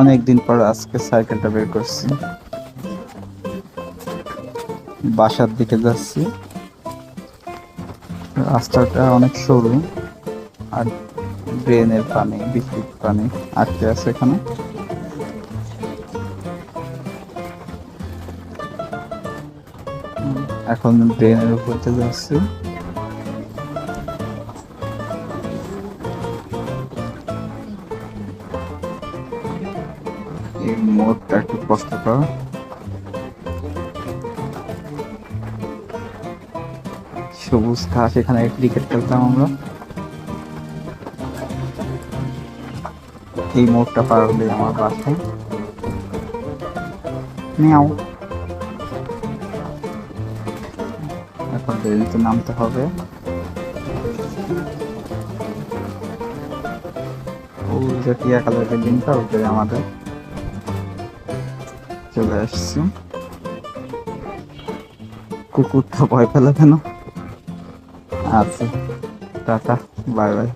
অনেক দিন পর আজকে সাইকেলটা বের করছি। বাসার দিকে যাচ্ছি। রাস্তাটা অনেক সরু আর ড্রেনের পানি বৃষ্টির পানি আটকে আছে এখানে। এখন ড্রেনের উপর দিয়ে যাচ্ছি। এই মোড়টা একটু কষ্টকর সবুজ ঘাস এখানে ক্রিকেট খেলতাম আমরা। এই মোড়টা পার হলে আমার বাসা মিয়াও এখন ট্রেনিতে নামতে হবে। ওই যে টিয়া কালার বিল্ডিংটা ওইটাই আমাদের। চলে আসছি। কুকুরটা ভয় পেলে কেন? আচ্ছা টাটা বাই বাই।